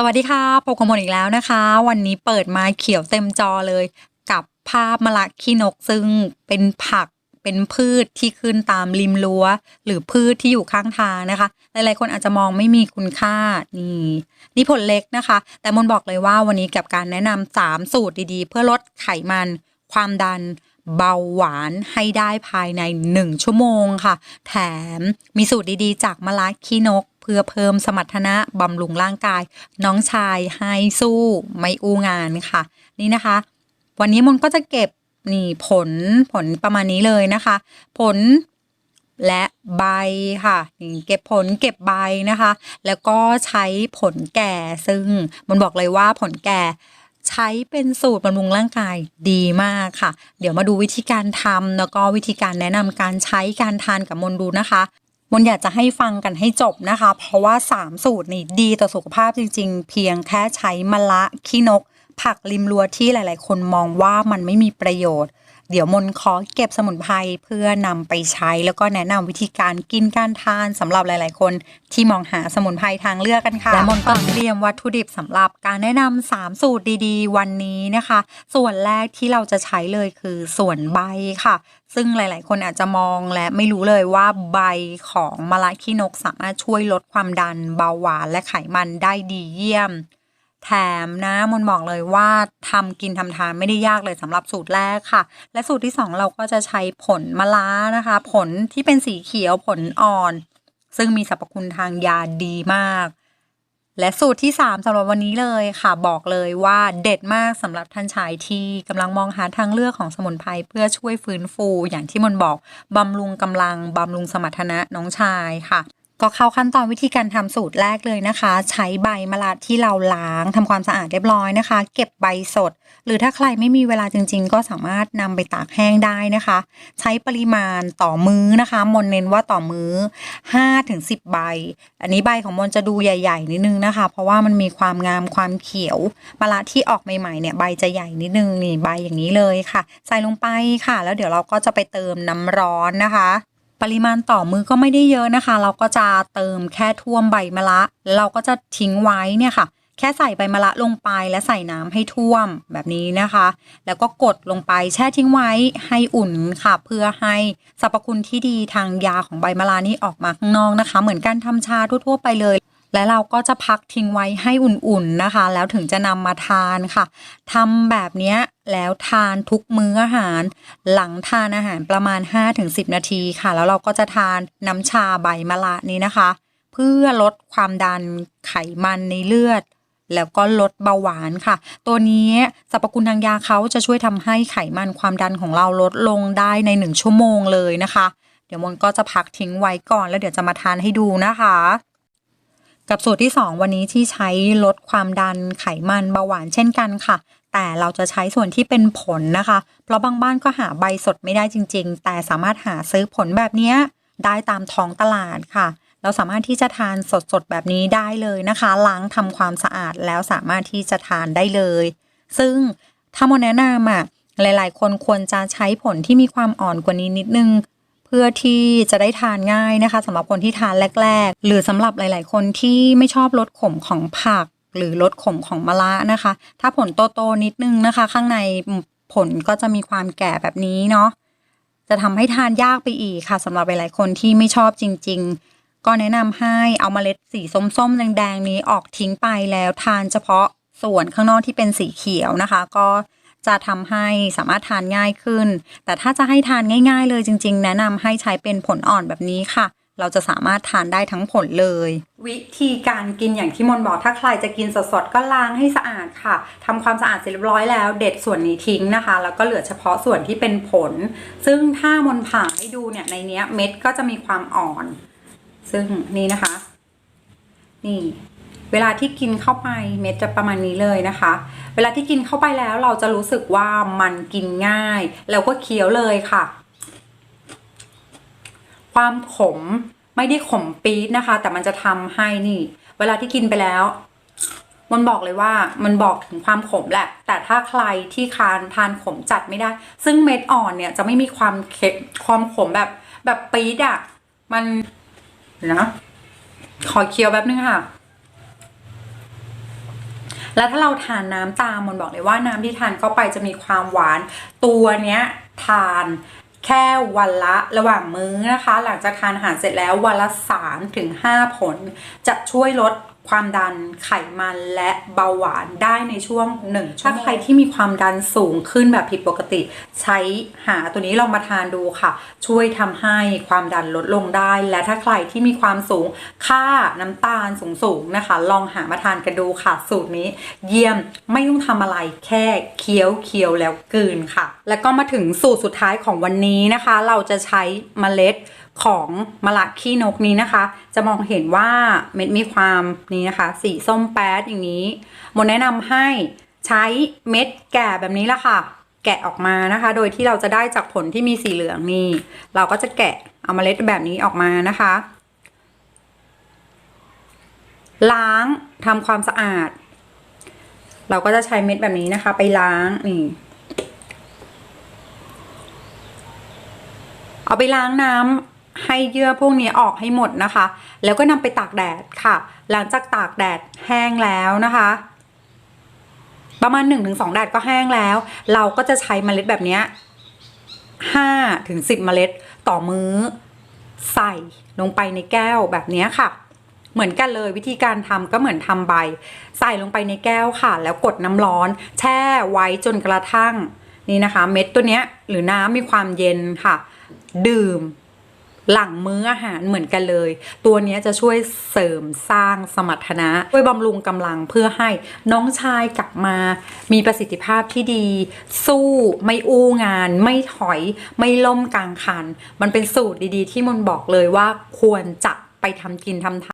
สวัสดีค่ะพบกับมนอีกแล้วนะคะ วันนี้เปิดมาเขียวเต็มจอเลย กับภาพมะละขี้นกซึ่งเป็นผักเป็นพืชที่ขึ้นตามริมรั้ว หรือพืชที่อยู่ข้างทางนะคะ หลายๆคนอาจจะมองไม่มีคุณค่านี่นี่ผลเล็กนะคะ แต่มนบอกเลยว่าวันนี้กับการแนะนำสามสูตรดีๆ เพื่อลดไขมัน ความดันเบาหวานให้ได้ภายใน 1 ชั่วโมงค่ะ แถมมีสูตรดีๆ จากมะละขี้นก พื่อเพิ่มสมรรถนะบำรุงร่างกาย น้องชายให้สู้ไม่อู้งานค่ะ นี่นะคะ วันนี้มนก็จะเก็บนี่ผลผลประมาณนี้เลยนะคะ ผลและใบค่ะเก็บผลเก็บใบนะคะ แล้วก็ใช้ผลแก่ซึ่งมันบอกเลยว่าผลแก่ใช้เป็นสูตรบำรุงร่างกายดีมากค่ะ เดี๋ยวมาดูวิธีการทำแล้วก็วิธีการแนะนำการใช้การทานกับมนดูนะคะ มนอยากจะให้ฟังกันให้จบนะคะ เพราะว่า 3 สูตรนี่ดีต่อสุขภาพจริง ๆ เพียงแค่ใช้มะละขี้นก ผักริมรั้วที่หลาย ๆ คนมองว่ามันไม่มีประโยชน์ เดี๋ยวมนขอเก็บสมุนไพรเพื่อนำไปใช้ แล้วก็แนะนำวิธีการกินการทานสำหรับหลาย ๆ คน ที่มองหาสมุนไพรทางเลือกกันค่ะและมนก็เตรียมวัตถุดิบสำหรับการแนะนำสามสูตรดี ๆ วันนี้นะคะ ส่วนแรกที่เราจะใช้เลยคือส่วนใบค่ะ ซึ่งหลาย ๆ คนอาจจะมองและไม่รู้เลยว่าใบของมะละขี้นกสามารถช่วยลดความดันเบาหวานและไขมันได้ดีเยี่ยม แถมนะมนบอกเลยว่าทำกินทำทานไม่ได้ยากเลยสำหรับสูตรแรกค่ะ และสูตรที่ 2 เราก็จะใช้ผลมะล้านะคะ ผลที่เป็นสีเขียวผลอ่อน ซึ่งมีสรรพคุณทางยาดีมาก และสูตรที่ 3สำหรับวันนี้เลยค่ะ บอกเลยว่าเด็ดมากสำหรับท่านชายที่กำลังมองหาทางเลือกของสมุนไพรเพื่อช่วยฟื้นฟู อย่างที่มนบอกบำรุงกำลังบำรุงสมรรถนะน้องชายค่ะ ก็เข้าขั้นตอนวิธีการทำสูตรแรกเลยนะคะ ใช้ใบมะระที่เราล้างทำความสะอาดเรียบร้อยนะคะ เก็บใบสด หรือถ้าใครไม่มีเวลาจริง ๆ ก็สามารถนำไปตากแห้งได้นะคะ ใช้ปริมาณต่อมื้อนะคะ มนเน้นว่าต่อมื้อ5ถึง10 ใบ อันนี้ใบของมนจะดูใหญ่ ๆ นิดนึงนะคะ เพราะว่ามันมีความงามความเขียวมะระที่ออกใหม่ๆเนี่ยใบจะใหญ่นิดนึงนี่ใบอย่างนี้เลยค่ะ ใส่ลงไปค่ะ แล้วเดี๋ยวเราก็จะไปเติมน้ำร้อนนะคะ ปริมาณต่อมือก็ไม่ได้เยอะนะคะ เราก็จะเติมแค่ท่วมใบมะระแล้วเราก็จะทิ้งไว้เนี่ยค่ะ แค่ใส่ใบมะระลงไปและใส่น้ำให้ท่วมแบบนี้นะคะ แล้วก็กดลงไปแช่ทิ้งไว้ให้อุ่นค่ะ เพื่อให้สรรพคุณที่ดีทางยาของใบมะระนี่ออกมาข้างนอกนะคะ เหมือนการทำชาทั่วๆไปเลย และเราก็จะพักทิ้งไว้ให้อุ่นๆนะคะ แล้วถึงจะนำมาทานค่ะทำแบบนี้แล้วทานทุกมื้ออาหาร หลังทานอาหารประมาณ 5-10 นาทีค่ะ แล้วเราก็จะทานน้ำชาใบมะระนี้นะคะ เพื่อลดความดันไขมันในเลือดแล้วก็ลดเบาหวานค่ะ ตัวนี้สรรพคุณทางยาเขาจะช่วยทำให้ไขมันความดันของเราลดลงได้ใน1ชั่วโมงเลยนะคะ เดี๋ยวมนก็จะพักทิ้งไว้ก่อนแล้วเดี๋ยวจะมาทานให้ดูนะคะ กับสูตรที่ 2 วันนี้ที่ใช้ลดความดันไขมันเบาหวานเช่นกันค่ะ แต่เราจะใช้ส่วนที่เป็นผลนะคะ เพราะบางบ้านก็หาใบสดไม่ได้จริง ๆ แต่สามารถหาซื้อผลแบบนี้ได้ตามท้องตลาดค่ะ เราสามารถที่จะทานสดๆแบบนี้ได้เลยนะคะ ล้างทำความสะอาดแล้วสามารถที่จะทานได้เลย ซึ่งถ้าโมแนะนำอะหลาย ๆ คนควรจะใช้ผลที่มีความอ่อนกว่านี้นิดนึง เพื่อที่จะได้ทานง่ายนะคะสำหรับคนที่ทานแรก ๆ หรือสำหรับหลาย ๆ คนที่ไม่ชอบรสขมของผัก หรือรสขมของมะระนะคะ ถ้าผลโตๆนิดนึงนะคะ ข้างในผลก็จะมีความแก่แบบนี้เนาะจะทำให้ทานยากไปอีกค่ะสำหรับหลาย ๆ คนที่ไม่ชอบจริง ๆ ก็แนะนำให้เอาเมล็ดสีส้มๆแดงๆนี้ออกทิ้งไปแล้วทานเฉพาะส่วนข้างนอกที่เป็นสีเขียวนะคะ ก็ จะทำให้สามารถทานง่ายขึ้น แต่ถ้าจะให้ทานง่าย ๆ เลยจริง ๆ แนะนำให้ใช้เป็นผลอ่อนแบบนี้ค่ะ เราจะสามารถทานได้ทั้งผลเลย วิธีการกินอย่างที่มนบอกถ้าใครจะกินสดๆก็ล้างให้สะอาดค่ะทำความสะอาดเสร็จเรียบร้อยแล้ว เด็ดส่วนนี้ทิ้งนะคะ แล้วก็เหลือเฉพาะส่วนที่เป็นผล ซึ่งถ้ามนผ่าให้ดูเนี่ยในเนี้ยเม็ดก็จะมีความอ่อน ซึ่งนี่นะคะ นี่ เวลาที่กินเข้าไปเม็ดจะประมาณนี้เลยนะคะ เวลาที่กินเข้าไปแล้วเราจะรู้สึกว่ามันกินง่าย แล้วก็เคี้ยวเลยค่ะ ความขมไม่ได้ขมปี๊ดนะคะ แต่มันจะทำให้นี่ เวลาที่กินไปแล้ว มันบอกเลยว่ามันบอกถึงความขมแหละ แต่ถ้าใครที่คานทานขมจัดไม่ได้ ซึ่งเม็ดอ่อนเนี่ยจะไม่มีความเค็มความขมแบบแบบปี๊ดอะ่ะ มันนะขอเคี้ยวแป๊บนึงค่ะ แล้วถ้าเราทานน้ำตามมันบอกเลยว่าน้ำที่ทานเข้าไปจะมีความหวาน ตัวเนี้ยทานแค่วันละระหว่างมื้อนะคะ หลังจากทานอาหารเสร็จแล้ววันละ3ถึง5ผล จะช่วยลด ความดันไขมันและเบาหวานได้ในช่วงหนึ่งถ้าใครที่มีความดันสูงขึ้นแบบผิดปกติ ใช้หาตัวนี้ลองมาทานดูค่ะ ช่วยทำให้ความดันลดลงได้ และถ้าใครที่มีความสูงค่าน้ำตาลสูงๆนะคะ ลองหามาทานกันดูค่ะ สูตรนี้เยี่ยมไม่ต้องทำอะไรแค่เคี้ยวเคี้ยวแล้วกลืนค่ะ แล้วก็มาถึงสูตรสุดท้ายของวันนี้นะคะ เราจะใช้เมล็ดของมะละขี้นกนี้นะคะ จะมองเห็นว่าเม็ดมีความนี้นะคะ สีส้มแป๊ดอย่างนี้โมแนะนำให้ใช้เม็ดแก่แบบนี้ละค่ะ แกะออกมานะคะ โดยที่เราจะได้จากผลที่มีสีเหลืองนี่เราก็จะแกะเอาเมล็ดแบบนี้ออกมานะคะ ล้างทำความสะอาด เราก็จะใช้เม็ดแบบนี้นะคะ ไปล้างนี่ เอาไปล้างน้ำให้เยื่อพวกนี้ออกให้หมดนะคะ แล้วก็นำไปตากแดดค่ะ หลังจากตากแดดแห้งแล้วนะคะ ประมาณ 1-2 แดดก็แห้งแล้ว เราก็จะใช้เมล็ดแบบนี้5ถึง10 เมล็ดต่อมื้อ ใส่ลงไปในแก้วแบบนี้ค่ะ เหมือนกันเลยวิธีการทำก็เหมือนทำใบ ใส่ลงไปในแก้วค่ะ แล้วกดน้ำร้อน แช่ไว้จนกระทั่งนี่นะคะ เม็ดตัวเนี้ยหรือน้ำมีความเย็นค่ะ ดื่มหลังมื้ออาหารเหมือนกันเลย ตัวนี้จะช่วยเสริมสร้างสมรรถนะ ช่วยบำรุงกำลังเพื่อให้น้องชายกลับมา มีประสิทธิภาพที่ดี สู้ไม่อู้งาน ไม่ถอย ไม่ล่มกลางคัน มันเป็นสูตรดีๆ ที่มนบอกเลยว่าควรจะไปทำกินทำทาน